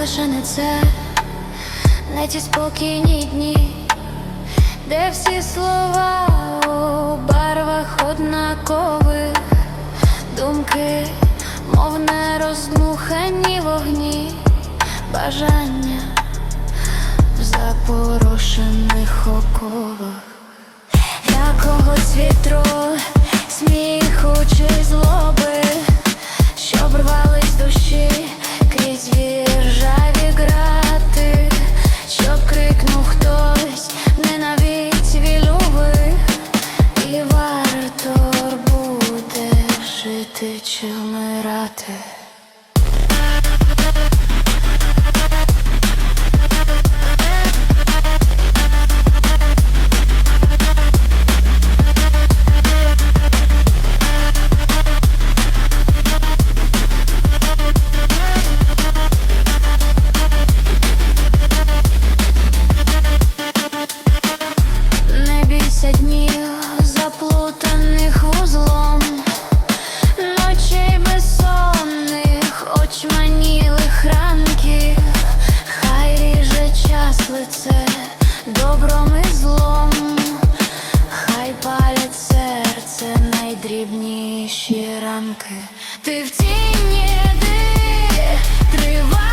наше не це, не ті спокійні дні, де всі слова у барвах однакових, думки, мов не роздмухані вогні, бажання в запорошених оковах. Якогось вітру, вмирати. Не бійся днів, заплутаних вузлом, добром і злом, хай палять серце найдрібніші рамки Ти в тіні, тривай.